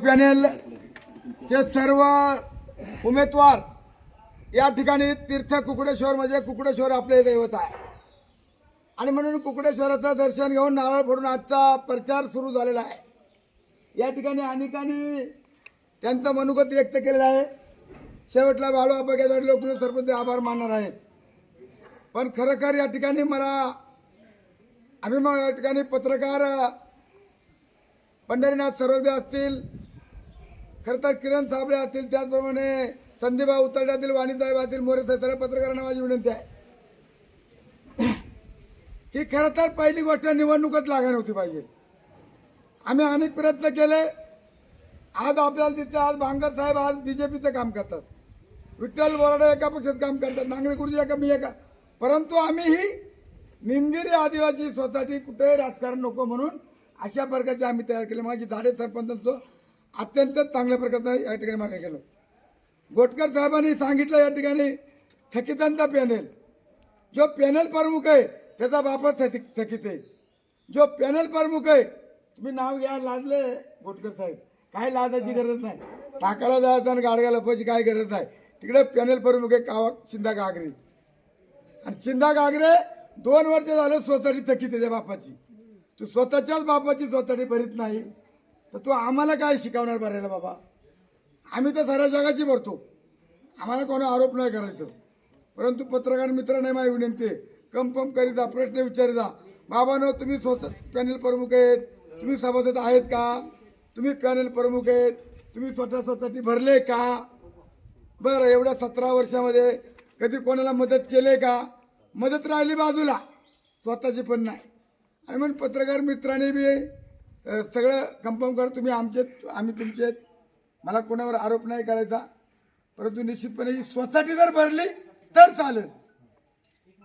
Panel चे सर्व उमेदवार या ठिकाणी तीर्थ कुकडेश्वर म्हणजे कुकडेश्वर आपले दैवत आहे. आणि म्हणून कुकडेश्वराचं दर्शन घेऊन नारळ फोडून आजचा प्रचार सुरू झालेला आहे. या ठिकाणी अनेकांनी त्यांचं मनोगत व्यक्त केलेलं आहे. शेवटला बाळू अपघात लोकप्रिय सरपंच आभार मानणार आहेत. पण खरोखर या ठिकाणी मला अभिमान या ठिकाणी पत्रकार पंढरीनाथ सरोदे असतील खरं तर किरण साबळे असतील त्याचप्रमाणे संदीपा उतरड्यातील वाणीसाहेब असतील मोरे साहेब, सर्व पत्रकारांना माझी विनंती आहे. ही खरं तर पहिली गोष्ट निवडणूकच लागायला होती पाहिजे. आम्ही अनेक प्रयत्न केले. आज आपल्याला तिथे आज भांगर साहेब आज बीजेपीचं काम करतात. विठ्ठल बोराडे एका पक्षात काम करतात नांगरे गुरुजी एका मी एका. परंतु आम्ही ही निंदिरी आदिवासी सोसायटी कुठेही राजकारण नको म्हणून अशा प्रकारचे आम्ही तयार केले. माझी झाडे सरपंच अत्यंत चांगल्या प्रकारचं या ठिकाणी मागे केलं. गोटकर साहेबांनी सांगितलं या ठिकाणी थकितांचा पॅनेल जो पॅनल प्रमुख आहे त्याचा बापच थकी- थकीत आहे. जो पॅनल प्रमुख आहे तुम्ही नाव घ्या लादले गोटकर साहेब. काय लादायची गरज नाही. टाकायला जायचं आणि गाडग्या लपवायची काय गरज नाही. तिकडे पॅनल प्रमुख आहे कावा चिंदा गागरे. आणि चिंदा गागरे दोन वर्ष झालं सोसायटी थकीत आहे त्या बापाची. तू स्वतःच्याच बापाची सोसायटी भरीत नाही. तर तू आम्हाला काय शिकवणार भरायला बाबा? आम्ही तर साऱ्या जगाची भरतो. आम्हाला कोणा आरोप नाही करायचं. परंतु पत्रकार मित्रांना माझी विनंती आहे. कम कम करीता प्रश्न विचारिता बाबानो तुम्ही स्वतः पॅनल प्रमुख आहेत. तुम्ही सभासद आहेत का? तुम्ही पॅनल प्रमुख आहेत. तुम्ही स्वतः स्वतःची भरले का? बरं एवढ्या सतरा वर्षामध्ये कधी कोणाला मदत केली का? मदत राहिली बाजूला. स्वतःची पण नाही. आणि म्हणून पत्रकार मित्रांनी बी सगळं कन्फर्म कर तुम्ही आमचे आम्ही तुमचे मला कोणावर आरोप नाही करायचा. परंतु निश्चितपणे ही सोसायटी जर भरली तर चालेल.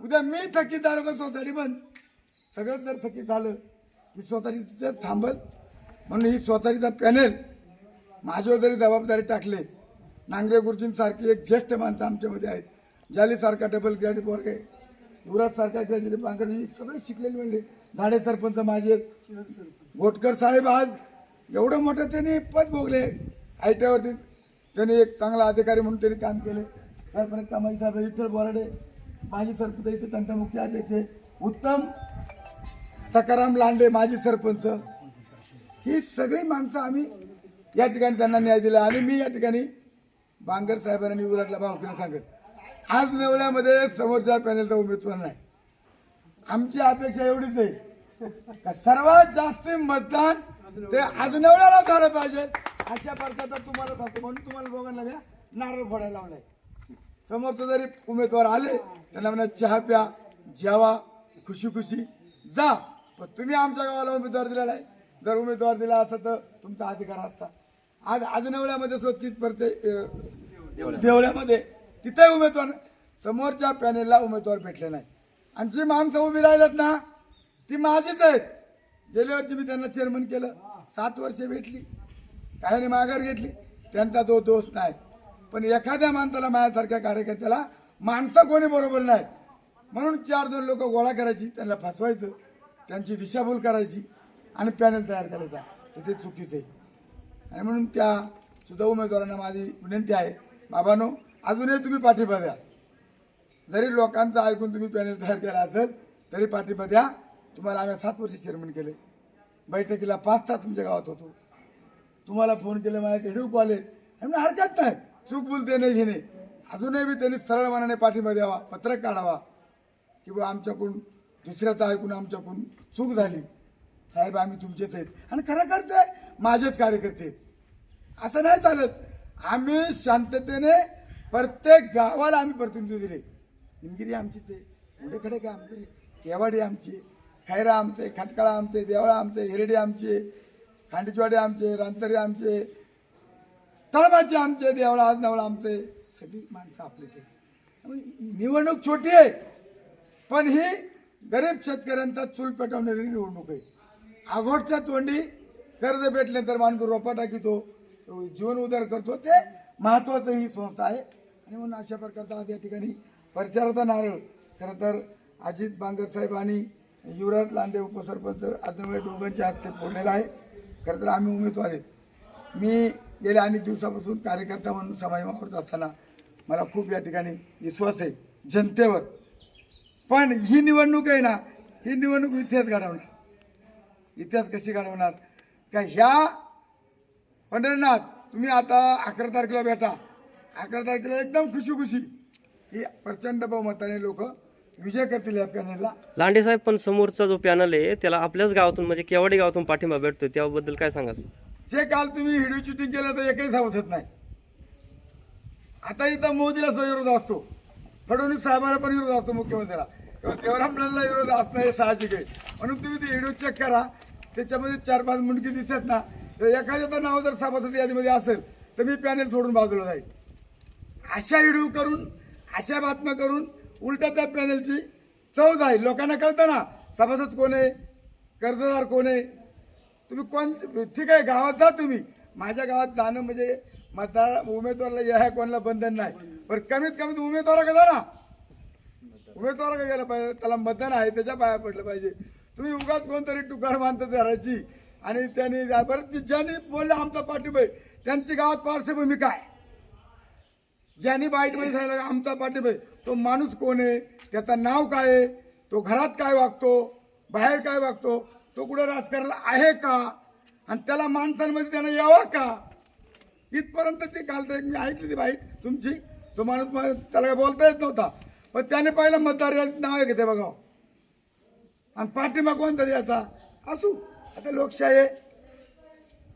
उद्या मी थकीत का सोसायटी बंद. सगळं जर थकीत झालं ही सोसायटी तिथे थांबल. म्हणून ही सोसायटीचा पॅनेल माझ्यावर जरी जबाबदारी टाकले नांगरे गुरुजींसारखी एक ज्येष्ठ माणसं आमच्यामध्ये आहेत. जालीसारखा डबल ग्रॅज्युएट वर्ग आहे. युवराजसारखा ग्रॅज्युएट पांकडे ही सगळे शिकलेले म्हणजे झाडे सरपंच माझे. घोटकर साहेब आज एवढं मोठं त्यांनी पद भोगले आय त्याने त्यांनी एक चांगला अधिकारी म्हणून त्यांनी काम केले. त्यापर्यंत कामाजी साहेब विठ्ठल बोराडे माजी सरपंच इथे तंटमुक्ती अध्यक्ष उत्तम सकाराम लांडे माजी सरपंच. ही सगळी माणसं आम्ही या ठिकाणी त्यांना न्याय दिला आणि मी या ठिकाणी बांगर साहेबांनी विराटला भावकीला सांगत. आज नेवळ्यामध्ये समोरच्या पॅनलचा उमेदवार नाही. आमची अपेक्षा एवढीच आहे. का सर्वात जास्त मतदान ते आजनवड्याला झालं पाहिजे. अशा प्रकारचा तुम्हाला फक्त म्हणून तुम्हाला दोघांना मी नारळ फोडायला लावलाय. समोरचं जरी उमेदवार आले त्यांना म्हणा चहा प्या जेवा खुशी खुशी जा. पण तुम्ही आमच्या गावाला उमेदवार दिलेला आहे जर उमेदवार दिला असता तर तुमचा अधिकार असता. आज आजनवल्यामध्ये स्वतःच परते देवळ्यामध्ये तिथे उमेदवार समोरच्या पॅनेलला उमेदवार भेटले नाही आणि जी माणसं उभी राहिलेत ना ती माझीच आहेत. गेल्या वर्षी मी त्यांना चेअरमन केलं. सात वर्ष भेटली. काहींनी माघार घेतली? त्यांचा तो दोष नाही. पण एखाद्या माणसाला माझ्यासारख्या कार्यकर्त्याला माणसं कोणी बरोबर नाही म्हणून चार दोन लोक गोळा करायची त्यांना फसवायचं त्यांची दिशाभूल करायची आणि पॅनल तयार करायचा. तर ते चुकीचं आहे. आणि म्हणून त्या सुद्धा उमेदवारांना माझी विनंती आहे. बाबानो अजूनही तुम्ही पाठिंबा द्या. जरी लोकांचं ऐकून तुम्ही पॅनल तयार केला असेल तरी पाठिंबा द्या तुम्हाला आम्ही सात वर्ष चेअरमन केले. बैठकीला पाच तास तुमच्या गावात होतो. तुम्हाला फोन केले माझ्याकडे व्हिडिओ कॉल आणि हरकत नाही. चूक बोलते नाही घेणे. अजूनही बी त्यांनी सरळ मनाने पाठिंबा द्यावा पत्रक काढावा. की बा आमच्याकडून दुसऱ्याचं ऐकून आमच्याकडून चूक झाली. साहेब आम्ही तुमचेच आहेत. आणि खरं करते माझेच कार्यकर्ते असं नाही चालत. आम्ही शांततेने प्रत्येक गावाला आम्ही प्रतिनिधी दिले. निमगिरी आमचीच आहे. उडेकडे काय आमचे? केवाडी आमची खैरा आमचे खटकाळा आमचे देवळा आमचे हिरडी आमचे खांडीचवाडे आमचे रांतरी आमचे तळमाचे आमचे देवळा आज नवळा आमचे सगळी माणसं आपलीच आहे त्यामुळे निवडणूक छोटी आहे पण ही गरीब शेतकऱ्यांचा चूल पेटवणारी निवडणूक आहे. आघोडच्या तोंडी कर्ज भेटले तर माणूस रोपा टाकीतो जीवन उदार करतो. ते महत्वाचं ही संस्था आहे. आणि म्हणून अशा प्रकारचा आज या ठिकाणी प्रचाराचा नारळ. खरं तर अजित बांगर साहेब आणि युवराज लांडे उपसरपंच आदमुळे दोघांच्या हस्ते फोडलेला आहे. खरं तर आम्ही उमेदवार आहेत मी गेल्या अनेक दिवसापासून कार्यकर्ता म्हणून समाज असताना मला खूप या ठिकाणी विश्वास आहे. जनतेवर. पण ही निवडणूक आहे ना ही निवडणूक इतिहास घडवणार. इतिहास कशी घडवणार? का ह्या पंढरनाथ तुम्ही आता अकरा तारखेला भेटा. अकरा तारखेला एकदम खुशी खुशी. ही प्रचंड बहुमताने लोक विजय करतील या पॅनेलला. लांडे साहेब पण समोरचा जो पॅनल आहे त्याला आपल्याच गावातून म्हणजे केवाडी गावातून पाठिंबा भेटतोय त्याबद्दल काय सांगाल? जे काल तुम्ही व्हिडिओ शूटिंग केलं तर एकही समजत नाही. आता इथं मोदीला विरोध असतो. फडणवीस साहेबाला पण विरोध असतो मुख्यमंत्र्याला किंवा देवरामला विरोध असणं हे साहजिक आहे. म्हणून तुम्ही ते व्हिडिओ चेक करा. त्याच्यामध्ये चार पाच मुंडकी दिसतात ना तर एखाद्याचं नाव जर सभासद यादीमध्ये असेल तर मी पॅनेल सोडून बाजूला जाईल. अशा व्हिडिओ करून अशा बातम्या करून उलटा त्या पॅनलची चव जाईल. लोकांना कळतं ना सभासद कोण आहे कर्जदार कोण आहे? तुम्ही कोण ठीक आहे गावात जा तुम्ही. माझ्या गावात जाणं म्हणजे मतदार उमेदवाराला या कोणाला बंधन नाही. पण कमीत कमीत उमेदवारा का जा ना. उमेदवारा का गेला पाहिजे त्याला मतदान आहे त्याच्या पाया पडलं पाहिजे. तुम्ही उगाच कोणतरी टुकार मानतं धरायची आणि त्यांनी बरं ज्यांनी बोलले आमचा पाठिंबा आहे, त्यांची गावात पार्श्वभूमी काय? ज्यांनी बाईटमध्ये सांगितलं आमचा पाठिंबा तो माणूस कोण आहे? त्याचं नाव काय आहे? तो घरात काय वागतो? बाहेर काय वागतो? तो कुठं राजकारणाला आहे का? आणि त्याला माणसांमध्ये त्यानं यावा का? इथपर्यंत ते घालतं मी ऐकली ती बाईट. तुमची तो माणूस त्याला काय बोलता येत नव्हता. पण त्याने पहिलं मतदार नाव आहे घेते बघा. आणि पाठिंबा कोणता द्यायचा असू. आता लोकशाही आहे.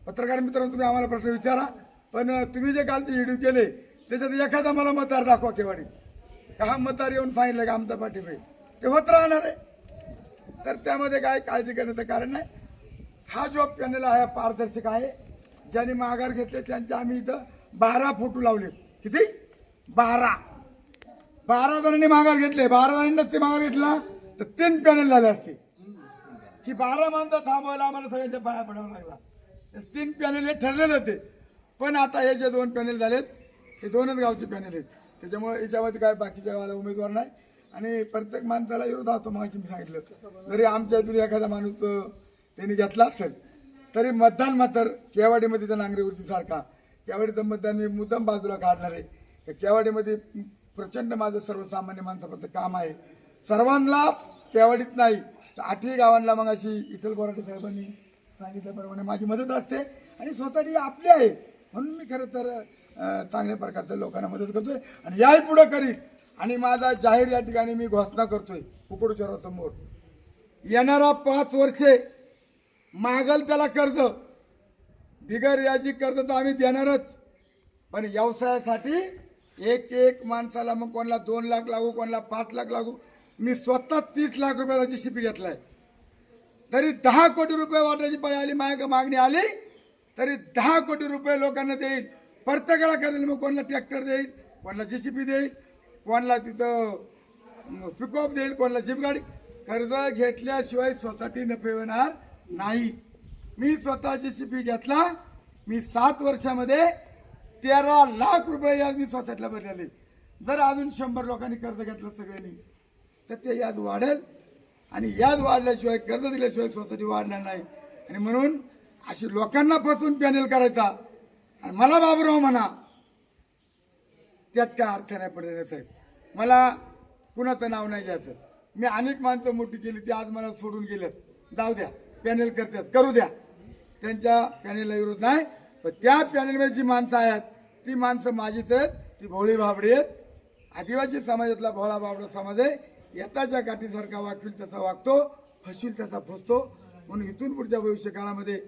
पत्रकार मित्रांनो तुम्ही आम्हाला प्रश्न विचारा. पण तुम्ही जे कालचे व्हिडिओ केले त्याच्यात एखादा मला मतदार दाखवा केवाडीत का हा मतदार येऊन सांगितलं का आमचा पाठिंबा ते होत राहणार आहे. तर त्यामध्ये काय काळजी करण्याचं कारण नाही. हा जो पॅनल आहे पारदर्शक आहे. ज्यांनी माघार घेतले त्यांचे आम्ही इथं बारा फोटो लावले किती? बारा. बारा जणांनी माघार घेतले. बारा जणांनी ते माघार घेतला तर तीन पॅनल झाले असते. की बारा माणसं थांबवायला आम्हाला सगळ्यांच्या पाया पडावा लागला. तीन पॅनल हे ठरलेले होते. पण आता हे जे दोन पॅनल झालेत हे दोनच गावचे पॅनल आहेत. त्याच्यामुळे याच्यामध्ये काय बाकीच्या गावाला उमेदवार नाही. आणि प्रत्येक माणसाला विरोध असतो मग मी सांगितलं. जरी आमच्या इथून एखादा माणूस त्यांनी घेतला असेल तरी मतदान मात्र केवाडीमध्ये त्या नांगरेवरतीसारखा केवाडीचं मतदान मी मुद्दाम बाजूला काढणार आहे. केवाडीमध्ये प्रचंड माझं सर्वसामान्य माणसापर्यंत काम आहे. सर्वांना केवाडीत नाही तर आठही गावांना मग अशी इटल बोराटे साहेबांनी सांगितल्याप्रमाणे माझी मदत असते. आणि सोसायटी आपली आहे. म्हणून मी खरं तर चांगल्या प्रकारचं लोकांना मदत करतोय. आणि याही पुढे करीन. आणि माझा जाहीर या ठिकाणी मी घोषणा करतोय कुकडचोरासमोर येणारा पाच वर्षे मागल त्याला कर्ज. बिगर याची कर्ज तर आम्ही देणारच. पण व्यवसायासाठी एक एक माणसाला मग कोणाला दोन लाख लागू कोणाला पाच लाख लागू. मी स्वतः तीस लाख रुपयाची जी शिपी घेतलाय. तरी दहा कोटी रुपये वाटायची पाळी आली माझ्या मागणी आली तरी दहा कोटी रुपये लोकांना देईल प्रत्येकाला करेल मग कोणाला ट्रॅक्टर देईल कोणाला पी देईल कोणाला तिथं पिकअप देईल कोणाला जीप गाडी. कर्ज घेतल्याशिवाय सोसायटी नफे होणार नाही. मी स्वतः जेसीबी घेतला मी सात वर्षामध्ये तेरा लाख रुपये याद मी सोसायटीला भरलेले. जर अजून शंभर लोकांनी कर्ज घेतलं सगळ्यांनी तर ते याद वाढेल. आणि याद वाढल्याशिवाय कर्ज दिल्याशिवाय सोसायटी वाढणार नाही. आणि म्हणून अशी लोकांना फसवून पॅनेल करायचा. आणि मला बाबूराव म्हणा. त्यात काय अर्थ नाही पडले साहेब. मला कुणाचं नाव नाही घ्यायचं. मी अनेक माणसं मोठी केली ती आज मला सोडून गेलेत जाऊ द्या. पॅनेल करतात. करू द्या. त्यांच्या पॅनेलला विरोध नाही. पण त्या पॅनेलमध्ये जी माणसं आहेत ती माणसं माझीच आहेत. ती भोळी भाबडी आहेत. आदिवासी समाजातला भोळा बाबडा समाज आहे. येताच्या काठीसारखा वागवील तसा वागतो फसवील तसा फसतो. म्हणून इथून पुढच्या भविष्य काळामध्ये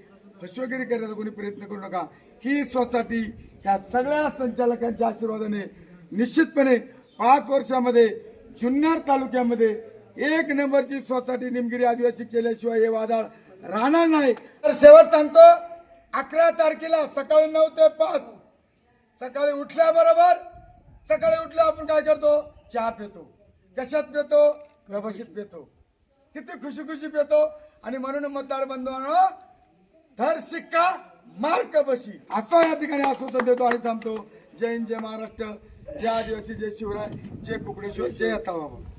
फसवेगिरी करण्याचा कोणी प्रयत्न करू नका. ही सोसायटी ह्या सगळ्या संचालकांच्या आशीर्वादाने निश्चितपणे पाच वर्षामध्ये जुन्नर तालुक्यामध्ये एक नंबरची सोसायटी निमगिरी आदिवासी केल्याशिवाय हे वादळ राहणार नाही. तर शेवट सांगतो अकरा तारखेला सकाळी नऊ ते पाच. सकाळी उठल्याबरोबर सकाळी उठल्या आपण काय करतो? चहा पितो. कशात पितो? व्यवस्थित पितो. किती खुशी खुशी पितो. आणि म्हणून मतदार बंधवांनो धर शिक्का मार्क बशी असं या ठिकाणी आश्वासन देतो आणि थांबतो. जय हिंद जय महाराष्ट्र. जय आदिवासी जय शिवराय जय कुकडेश्वर जय आता बाबा.